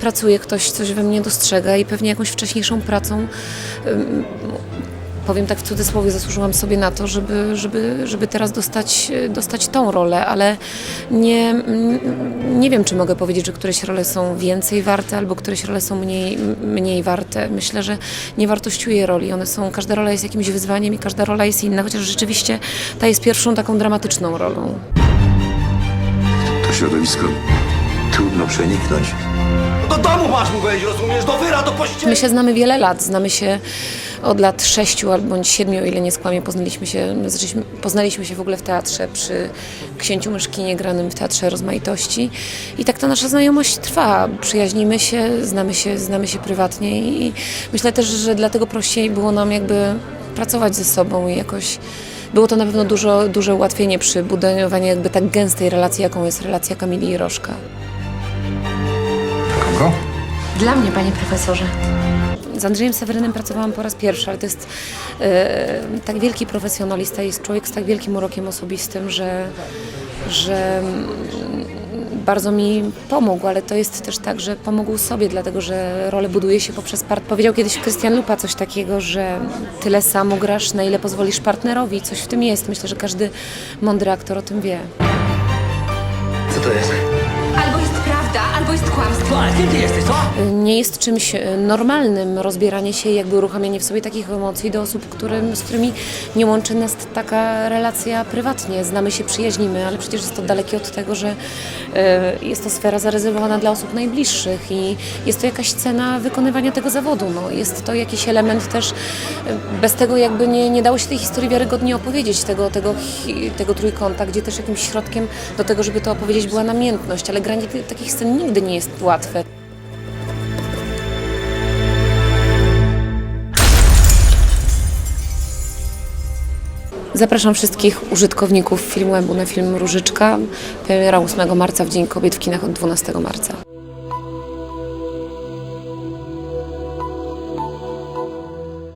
pracuje, ktoś coś we mnie dostrzega i pewnie jakąś wcześniejszą pracą powiem tak w cudzysłowie, zasłużyłam sobie na to, żeby, żeby, żeby teraz dostać, dostać tą rolę, ale nie, nie wiem, czy mogę powiedzieć, że któreś role są więcej warte, albo któreś role są mniej, mniej warte. Myślę, że nie wartościuję roli. One są, każda rola jest jakimś wyzwaniem i każda rola jest inna, chociaż rzeczywiście ta jest pierwszą taką dramatyczną rolą. To środowisko trudno przeniknąć. Do domu masz mu wejść, rozumiesz? Do wyra, do pościeli. My się znamy wiele lat, znamy się od lat sześciu albo bądź siedmiu, o ile nie skłamię, poznaliśmy się, zaczęliśmy, poznaliśmy się w ogóle w teatrze przy Księciu Myszkinie granym w Teatrze Rozmaitości i tak ta nasza znajomość trwa, przyjaźnimy się, znamy się, znamy się prywatnie i myślę też, że dlatego prościej było nam jakby pracować ze sobą i jakoś było to na pewno dużo, duże ułatwienie przy budowaniu jakby tak gęstej relacji, jaką jest relacja Kamili i Rożka. Dla mnie, panie profesorze. Z Andrzejem Sewerynem pracowałam po raz pierwszy, ale to jest e, tak wielki profesjonalista, jest człowiek z tak wielkim urokiem osobistym, że, że mm, bardzo mi pomógł, ale to jest też tak, że pomógł sobie, dlatego że rolę buduje się poprzez part. Powiedział kiedyś Krystian Lupa coś takiego, że tyle samo grasz, na ile pozwolisz partnerowi. Coś w tym jest. Myślę, że każdy mądry aktor o tym wie. Sí, sí. Nie jest czymś e, normalnym rozbieranie się i jakby uruchamianie w sobie takich emocji do osób, którym, z którymi nie łączy nas taka relacja prywatnie. Znamy się, przyjaźnimy, ale przecież jest to dalekie od tego, że e, jest to sfera zarezerwowana dla osób najbliższych i jest to jakaś cena wykonywania tego zawodu. No, jest to jakiś element też, e, bez tego jakby nie, nie dało się tej historii wiarygodnie opowiedzieć, tego, tego, tego trójkąta, gdzie też jakimś środkiem do tego, żeby to opowiedzieć była namiętność, ale granie takich scen nigdy nie jest łatwe. Zapraszam wszystkich użytkowników Filmwebu na film Różyczka. Premiera 8 marca w Dzień Kobiet w kinach od 12 marca.